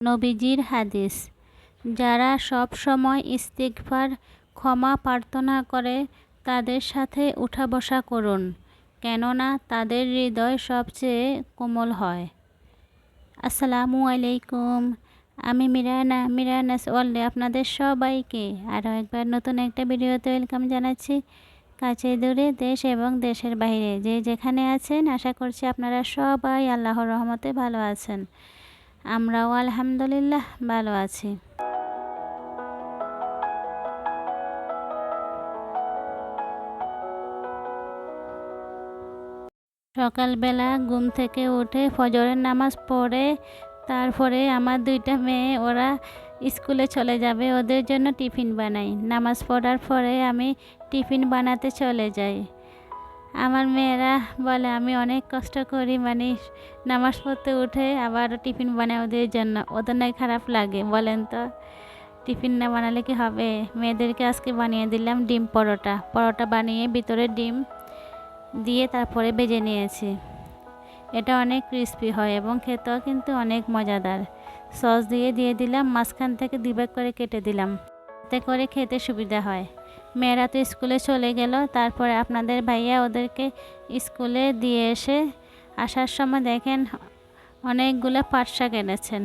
নবীজির হাদিস। যারা সব সময় ইস্তিগফার, ক্ষমা প্রার্থনা করে, তাদের সাথে উঠা বসা করুন, কেননা তাদের হৃদয় সবচেয়ে কোমল হয়। আসসালামু আলাইকুম, আমি মিরানা, মিরানাস ওয়ার্ল্ডে আপনাদের সবাইকে আরও একবার নতুন একটা ভিডিওতে ওয়েলকাম জানাচ্ছি। কাছে দূরে দেশ এবং দেশের বাইরে যে যেখানে আছেন, আশা করছি আপনারা সবাই আল্লাহর রহমতে ভালো আছেন। আমরাও আলহামদুলিল্লাহ ভালো আছি। সকালবেলা ঘুম থেকে উঠে ফজরের নামাজ পড়ে, তারপরে আমার দুইটা মেয়ে, ওরা স্কুলে চলে যাবে, ওদের জন্য টিফিন বানাই। নামাজ পড়ার পরে আমি টিফিন বানাতে চলে যাই। আমার মেয়েরা বলে, আমি অনেক কষ্ট করি মানে নামাজ পড়তে উঠে আবার টিফিন বানাই ওদের জন্য। ওদের নয় খারাপ লাগে, বলেন তো। টিফিন না বানালে কি হবে? মেয়েদেরকে আজকে বানিয়ে দিলাম ডিম পরোটা। পরোটা বানিয়ে ভিতরে ডিম দিয়ে তারপরে বেজে নিয়েছি। এটা অনেক ক্রিস্পি হয় এবং খেতেও কিন্তু অনেক মজাদার। সস দিয়ে দিয়ে দিলাম, মাঝখান থেকে দুভাগ করে কেটে দিলাম। এতে করে খেতে সুবিধা হয়। মেয়েরা তো স্কুলে চলে গেল। তারপরে আপনাদের ভাইয়া ওদেরকে স্কুলে দিয়ে এসে আসার সময় দেখেন অনেকগুলো পাট শাক এনেছেন।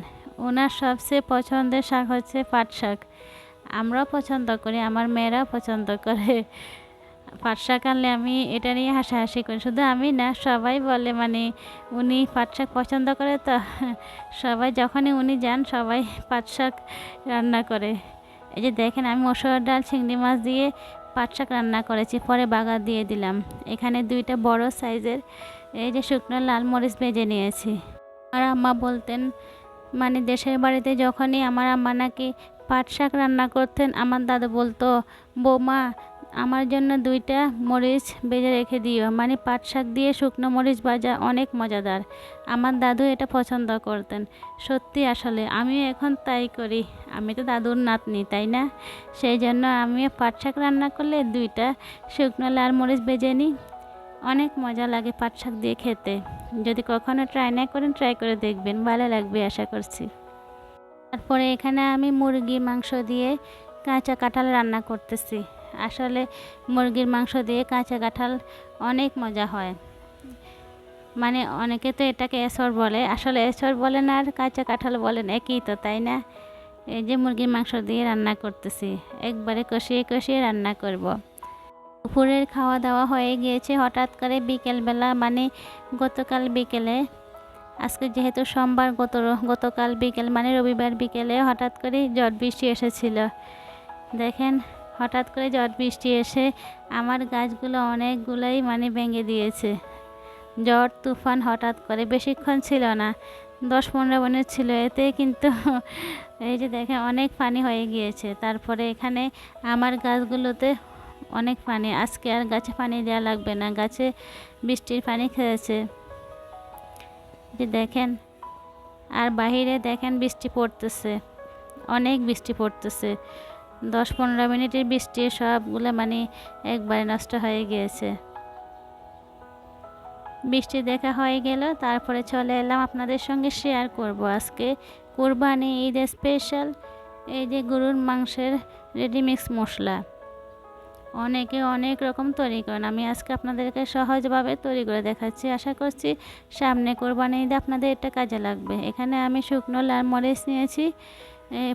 ওনার সবচেয়ে পছন্দের শাক হচ্ছে পাট শাক। আমরাও পছন্দ করি, আমার মেয়েরাও পছন্দ করে। পাট শাক আনলে আমি এটা নিয়ে হাসাহাসি করি। শুধু আমি না, সবাই বলে মানে উনি পাট শাক পছন্দ করে তো, সবাই যখনই উনি যান সবাই পাট শাক রান্না করে। এই যে দেখেন, আমি মসুর ডাল, চিংড়ি মাছ দিয়ে পাট শাক রান্না করেছি, পরে বাগার দিয়ে দিলাম। এখানে দুইটা বড় সাইজের এই যে শুকনো লাল মরিচ ভেজে নিয়েছি। আর আম্মা বলতেন মানে দেশের বাড়িতে যখনই আমার আম্মা নাকি পাট শাক রান্না করতেন, আমার দাদু বলতো, বৌমা আমার জন্য দুইটা মরিচ বেজে রেখে দিও। মানে পাট শাক দিয়ে শুকনো মরিচ ভাজা অনেক মজাদার। আমার দাদু এটা পছন্দ করতেন। সত্যি আসলে, আমিও এখন তাই করি। আমি তো দাদুর নাতনি, তাই না? সেই জন্য আমিও পাট শাক রান্না করলে দুইটা শুকনো লাল মরিচ বেজে নিই। অনেক মজা লাগে পাট শাক দিয়ে খেতে। যদি কখনো ট্রাই না করেন, ট্রাই করে দেখবেন। ভালো লাগবে আশা করছি। তারপরে এখানে আমি মুরগির মাংস দিয়ে কাঁচা কাঁঠাল রান্না করতেছি। আসলে মুরগির মাংস দিয়ে কাঁচা কাঁঠাল অনেক মজা হয়। মানে অনেকে তো এটাকে এসর বলে। আসলে এসর বলেন আর কাঁচা কাঁঠাল বলেন একই তো, তাই না? এই যে মুরগির মাংস দিয়ে রান্না করতেছি, একবারে কষিয়ে কষিয়ে রান্না করব। দুপুরের খাওয়া দাওয়া হয়ে গিয়েছে, হঠাৎ করে বিকেলবেলা মানে গতকাল বিকেলে, আজকে যেহেতু সোমবার গত, গতকাল বিকেল মানে রবিবার বিকেলে হঠাৎ করে ঝড় বৃষ্টি এসেছিল। দেখেন হঠাৎ করে ঝড় বৃষ্টি এসে আমার গাছগুলো অনেকগুলোই মানে ভেঙে দিয়েছে। ঝড়, তুফান হঠাৎ করে বেশিক্ষণ ছিল না দশ পনেরো মিনিট ছিল। এতে কিন্তু এই যে দেখেন, অনেক পানি হয়ে গিয়েছে। তারপরে এখানে আমার গাছগুলোতে অনেক পানি। আজকে আর গাছে পানি দেওয়া লাগবে না। গাছে বৃষ্টির পানি খেয়েছে। যে দেখেন, আর বাহিরে দেখেন বৃষ্টি পড়তেছে। অনেক বৃষ্টি পড়তেছে। দশ পনেরো মিনিটের বৃষ্টি, সবগুলো মানে একবারে নষ্ট হয়ে গিয়েছে। বৃষ্টি দেখা হয়ে গেল, তারপরে চলে এলাম আপনাদের সঙ্গে শেয়ার করব আজকে। কোরবানি ঈদ স্পেশাল এই যে গরুর মাংসের রেডিমিক্স মশলা। অনেকে অনেক রকম তৈরি করেন, আমি আজকে আপনাদেরকে সহজভাবে তৈরি করে দেখাচ্ছি। আশা করছি সামনে কোরবানি ঈদে আপনাদের এটা কাজে লাগবে। এখানে আমি শুকনো লাল মরিচ নিয়েছি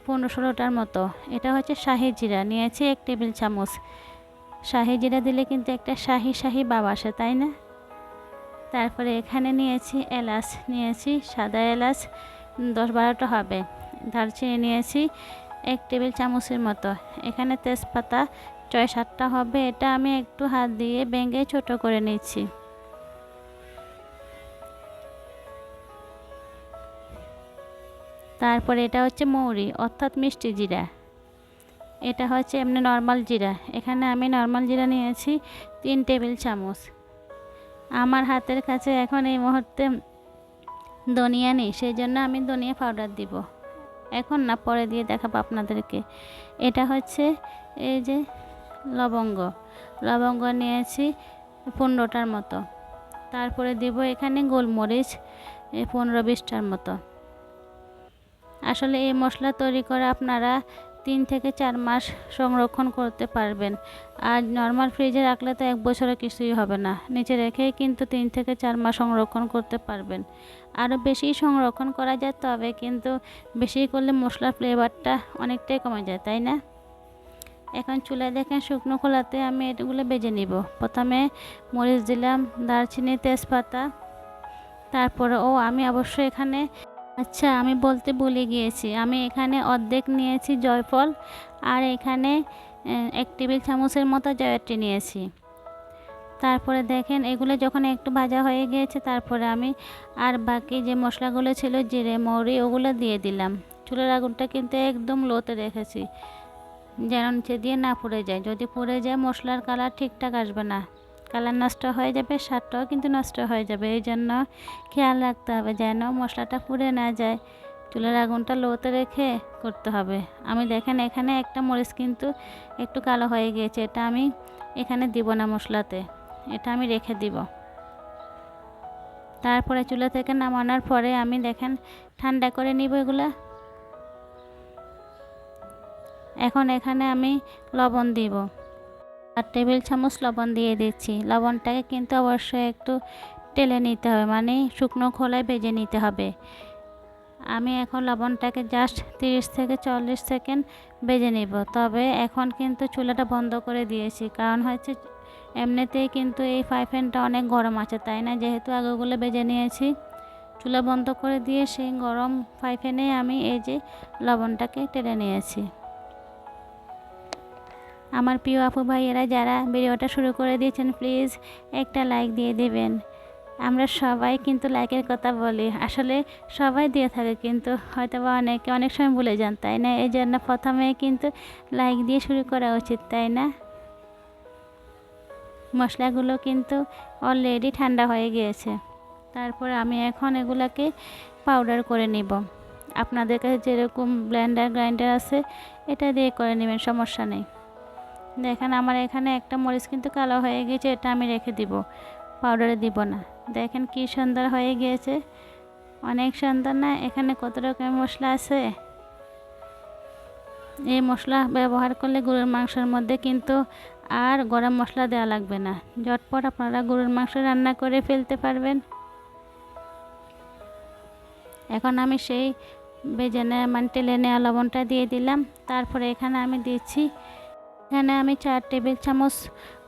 পনেরো ষোলোটার মতো। এটা হচ্ছে শাহি জিরা, নিয়েছি এক টেবিল চামচ। শাহি জিরা দিলে কিন্তু একটা শাহি শাহি বাব আসে, তাই না? তারপরে এখানে নিয়েছি এলাচ, নিয়েছি সাদা এলাচ দশ বারোটা হবে। দারচিনি নিয়েছি এক টেবিল চামচের মতো। এখানে তেজপাতা ছয় সাতটা হবে। এটা আমি একটু হাত দিয়ে ভেঙে ছোট করে নিচ্ছি। তারপরে এটা হচ্ছে মৌরি, অর্থাৎ মিষ্টি জিরা। এটা হচ্ছে এমনি নর্মাল জিরা। এখানে আমি নর্মাল জিরা নিয়েছি তিন টেবিল চামচ। আমার হাতের কাছে এখন এই মুহূর্তে ধনিয়া নেই সেই জন্য আমি ধনিয়া পাউডার দিব। এখন না, পরে দিয়ে দেখাবো আপনাদেরকে। এটা হচ্ছে এই যে লবঙ্গ। লবঙ্গ নিয়েছি পনেরোটার মতো। তারপরে দিব এখানে গোলমরিচ পনেরো বিশটার মতো। আসলে এই মশলা তৈরি করে আপনারা তিন থেকে চার মাস সংরক্ষণ করতে পারবেন। আর নর্মাল ফ্রিজে রাখলে তো এক বছরে কিছুই হবে না। নিচে রেখেই কিন্তু তিন থেকে চার মাস সংরক্ষণ করতে পারবেন। আরও বেশি সংরক্ষণ করা যায় তবে কিন্তু বেশি করলে মশলার ফ্লেভারটা অনেকটাই কমে যায়, তাই না? এখন চুলায় দেখেন শুকনো খোলাতে আমি এগুলো বেজে নিব। প্রথমে মরিচ দিলাম, দারচিনি, তেজপাতা, তারপরে ও আমি অবশ্যই এখানে আচ্ছা আমি বলতে ভুলে গিয়েছি। আমি এখানে অর্ধেক নিয়েছি জয়ফল আর এখানে এক টেবিল চামচের মতো জয়ত্রী নিয়েছি। তারপরে দেখেন, এগুলো যখন একটু ভাজা হয়ে গিয়েছে, তারপরে আমি আর বাকি যে মশলাগুলো ছিল, জিরে, মৌরি, ওগুলো দিয়ে দিলাম। চুলের আগুনটা কিন্তু একদম লোতে রেখেছি। যেন নিচে দিয়ে না পুড়ে যায়। যদি পুড়ে যায়, মশলার কালার ঠিকঠাক আসবে না। কালার নষ্ট হয়ে যাবে, স্বাদটাও কিন্তু নষ্ট হয়ে যাবে। এই জন্য খেয়াল রাখতে হবে যেন মশলাটা পুড়ে না যায়। চুলের আগুনটা লোতে রেখে করতে হবে। আমি দেখেন এখানে একটা মরিচ কিন্তু একটু কালো হয়ে গিয়েছে, এটা আমি এখানে দিব না মশলাতে, এটা আমি রেখে দিব। তারপরে চুলা থেকে নামানোর পরে আমি দেখেন ঠান্ডা করে নিব এগুলা। এখন এখানে আমি লবণ দিব। আর টেবিল চামচ লবণ দিয়ে দিচ্ছি। লবণটাকে কিন্তু অবশ্যই একটু টেলে নিতে হবে মানে শুকনো খোলায় ভেজে নিতে হবে। আমি এখন লবণটাকে জাস্ট তিরিশ থেকে চল্লিশ সেকেন্ড ভেজে নিব। তবে এখন কিন্তু চুলাটা বন্ধ করে দিয়েছি, কারণ হচ্ছে এমনিতেই কিন্তু এই ফ্রাই প্যানটা অনেক গরম আছে, তাই না? যেহেতু আগেগুলো বেজে নিয়েছি, চুলা বন্ধ করে দিয়ে সেই গরম ফ্রাই প্যানে আমি এই যে লবণটাকে টেলে নিয়েছি। আমার প্রিয় আপু ভাইয়েরা, যারা ভিডিওটা শুরু করে দিয়েছেন প্লিজ একটা লাইক দিয়ে দেবেন। আমরা সবাই কিন্তু লাইকের কথা বলি। আসলে সবাই দিয়ে থাকে, কিন্তু হয়তো বা অনেকে অনেক সময় ভুলে যান, তাই না? এই জন্য প্রথমে কিন্তু লাইক দিয়ে শুরু করা উচিত, তাই না? মশলাগুলো কিন্তু অলরেডি ঠান্ডা হয়ে গিয়েছে। তারপর আমি এখন এগুলাকে পাউডার করে নিব। আপনাদের কাছে যেরকম ব্লেন্ডার গ্রাইন্ডার আছে, এটা দিয়ে করে নেবেন, সমস্যা নেই। দেখেন, আমার এখানে একটা মরিচ কিন্তু কালো হয়ে গেছে এটা আমি রেখে দিব। পাউডারে দিব না। দেখেন কি সুন্দর হয়ে গিয়েছে। অনেক সুন্দর না? এখানে কত রকমের মশলা আছে? এই মশলা ব্যবহার করলে গরুর মাংসের মধ্যে কিন্তু আর গরম মশলা দেওয়া লাগবে না। ঝটপট আপনারা গরুর মাংস রান্না করে ফেলতে পারবেন। এখন আমি সেই বেজে মানে টেলে নেওয়া লবণটা দিয়ে দিলাম। তারপরে এখানে আমি দিচ্ছি এখানে আমি চার টেবিল চামচ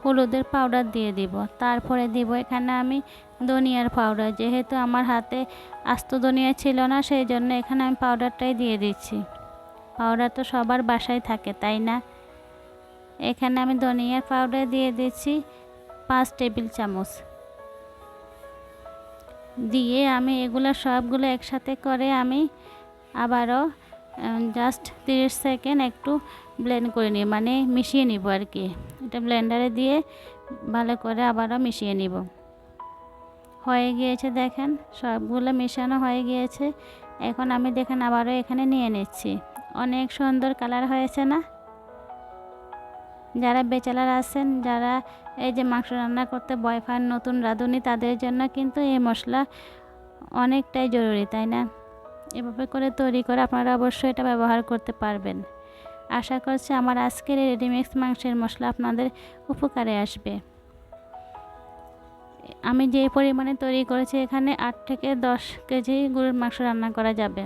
হলুদের পাউডার দিয়ে দিব। তারপরে দিব এখানে আমি ধনিয়ার পাউডার যেহেতু আমার হাতে আস্ত ধনিয়া ছিল না, সেই জন্য এখানে আমি পাউডারটাই দিয়ে দিচ্ছি। পাউডার তো সবার বাসায় থাকে, তাই না? এখানে আমি ধনিয়ার পাউডার দিয়ে দিচ্ছি পাঁচ টেবিল চামচ। দিয়ে আমি এগুলো সবগুলো একসাথে করে আমি আবারও জাস্ট তিরিশ সেকেন্ড একটু ব্লেন্ড করে নিই মানে মিশিয়ে নিব আর কি। এটা ব্লেন্ডারে দিয়ে ভালো করে আবারও মিশিয়ে নিব। হয়ে গিয়েছে দেখেন, সবগুলো মেশানো হয়ে গিয়েছে। এখন আমি দেখেন আবারও এখানে নিয়ে নিচ্ছি। অনেক সুন্দর কালার হয়েছে না? যারা বেচালার আছেন, যারা এই যে মাংস রান্না করতে পান নতুন রাঁধুনি, তাদের জন্য কিন্তু এই মশলা অনেকটাই জরুরি, তাই না? এভাবে করে তৈরি করে আপনারা অবশ্যই এটা ব্যবহার করতে পারবেন। আশা করছি আমার আজকের এই রেডিমিক্স মাংসের মশলা আপনাদের উপকারে আসবে। আমি যে পরিমাণে তৈরি করেছি এখানে আট থেকে দশ কেজি গরুর মাংস রান্না করা যাবে।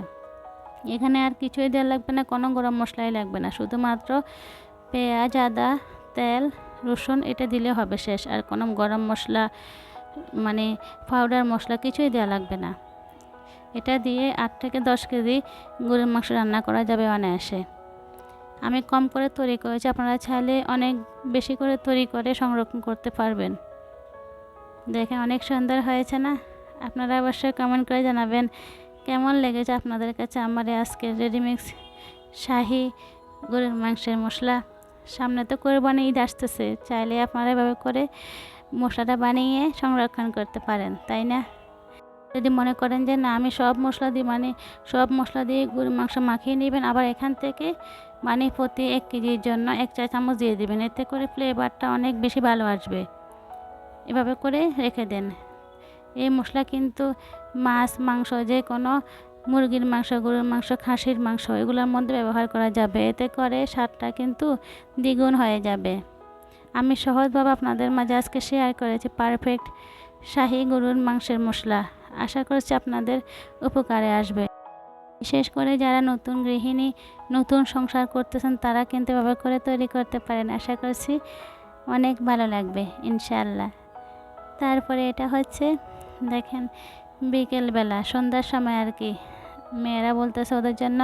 এখানে আর কিছুই দেওয়া লাগবে না, কোনো গরম মশলাই লাগবে না। শুধুমাত্র পেঁয়াজ, আদা, তেল, রসুন এটা দিলে হবে শেষ। আর কোনো গরম মশলা মানে পাউডার মশলা কিছুই দেওয়া লাগবে না। এটা দিয়ে আট থেকে দশ কেজি গরুর মাংস রান্না করা যাবে অনায়াসে। আমি কম করে তৈরি করেছি। আপনারা চাইলে অনেক বেশি করে তৈরি করে সংরক্ষণ করতে পারবেন। দেখেন অনেক সুন্দর হয়েছে না? আপনারা অবশ্যই কমেন্ট করে জানাবেন, কেমন লেগেছে আপনাদের কাছে আমার এই আজকের রেডিমিক্স শাহি গরুর মাংসের মশলা? সামনে তো কোরবানি ঈদ আসতেছে, চাইলে আপনারা এভাবে করে মশলাটা বানিয়ে সংরক্ষণ করতে পারেন, তাই না? যদি মনে করেন যে না, আমি সব মশলা দিই মানে সব মশলা দিয়ে গরুর মাংস মাখিয়ে নেবেন, আবার এখান থেকে মানে প্রতি এক কেজির জন্য এক চা চামচ দিয়ে দেবেন। এতে করে ফ্লেভারটা অনেক বেশি ভালো আসবে। এভাবে করে রেখে দেন। এই মশলা কিন্তু মাছ, মাংস যে কোনো মুরগির মাংস, গরুর মাংস, খাসির মাংস, এগুলোর মধ্যে ব্যবহার করা যাবে। এতে করে স্বাদটা কিন্তু দ্বিগুণ হয়ে যাবে। আমি সহজভাবে আপনাদের মাঝে আজকে শেয়ার করেছি পারফেক্ট শাহি গরুর মাংসের মশলা। আশা করছি আপনাদের উপকারে আসবে। বিশেষ করে যারা নতুন গৃহিণী, নতুন সংসার করতেছেন, তারা কিন্তু এভাবে করে তৈরি করতে পারেন। আশা করছি অনেক ভালো লাগবে, ইনশাআল্লাহ। তারপরে এটা হচ্ছে, দেখেন, বিকেলবেলা, সন্ধ্যার সময় আর কি। মেয়েরা বলতেছে ওদের জন্য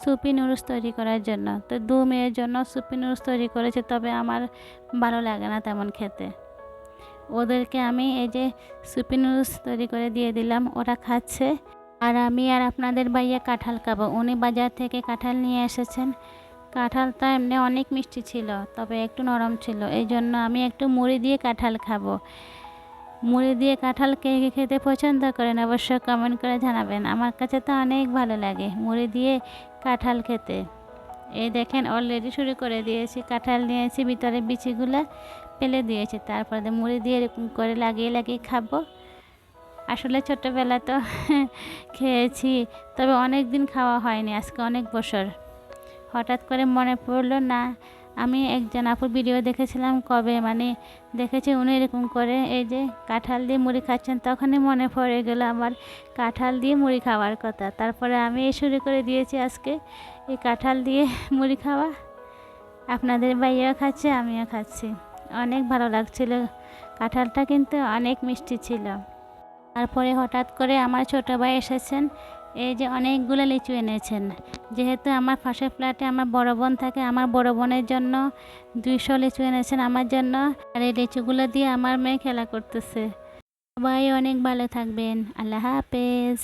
সুপি নুডলস তৈরি করার জন্য। তো দু মেয়ের জন্য সুপি নুডলস তৈরি করেছে, তবে আমার ভালো লাগে না তেমন খেতে। ওদেরকে আমি এই যে সুপি নুডলস তৈরি করে দিয়ে দিলাম, ওরা খাচ্ছে। আর আমি আর আপনাদের ভাইয়া কাঁঠাল খাব। উনি বাজার থেকে কাঁঠাল নিয়ে এসেছেন। কাঁঠালটা এমনি অনেক মিষ্টি ছিল, তবে একটু নরম ছিল। এই জন্য আমি একটু মুড়ি দিয়ে কাঁঠাল খাব। মুড়ি দিয়ে কাঁঠাল কে খেতে পছন্দ করেন অবশ্যই কমেন্ট করে জানাবেন। আমার কাছে তো অনেক ভালো লাগে মুড়ি দিয়ে কাঁঠাল খেতে। এই দেখেন অলরেডি শুরু করে দিয়েছি। কাঁঠাল নিয়েছি, ভিতরে বিচিগুলো ফেলে দিয়েছি। তারপরে মুড়ি দিয়ে এরকম করে লাগিয়ে লাগিয়ে খাব। আসলে ছোটোবেলা তো খেয়েছি, তবে অনেক দিন খাওয়া হয়নি আজকে অনেক বছর। হঠাৎ করে মনে পড়ল, না, আমি একজন আপুর ভিডিও দেখেছিলাম কবে মানে দেখেছি উনি এরকম করে এই যে কাঁঠাল দিয়ে মুড়ি খাচ্ছেন, তখনই মনে পড়ে গেলো আমার কাঁঠাল দিয়ে মুড়ি খাওয়ার কথা। তারপরে আমি এই শুরু করে দিয়েছি আজকে এই কাঁঠাল দিয়ে মুড়ি খাওয়া। আপনাদের ভাইয়াও খাচ্ছে, আমিও খাচ্ছি। অনেক ভালো লাগছিল। কাঁঠালটা কিন্তু অনেক মিষ্টি ছিল। তারপরে হঠাৎ করে আমার ছোটো ভাই এসেছেন। এই যে অনেকগুলো লিচু এনেছেন। যেহেতু আমার পাশের ফ্ল্যাটে আমার বড় বোন থাকে, আমার বড় বোনের জন্য দুইশো লিচু এনেছেন আমার জন্য। আর এই লিচুগুলো দিয়ে আমার মেয়ে খেলা করতেছে। সবাই অনেক ভালো থাকবেন। আল্লাহ হাফেজ।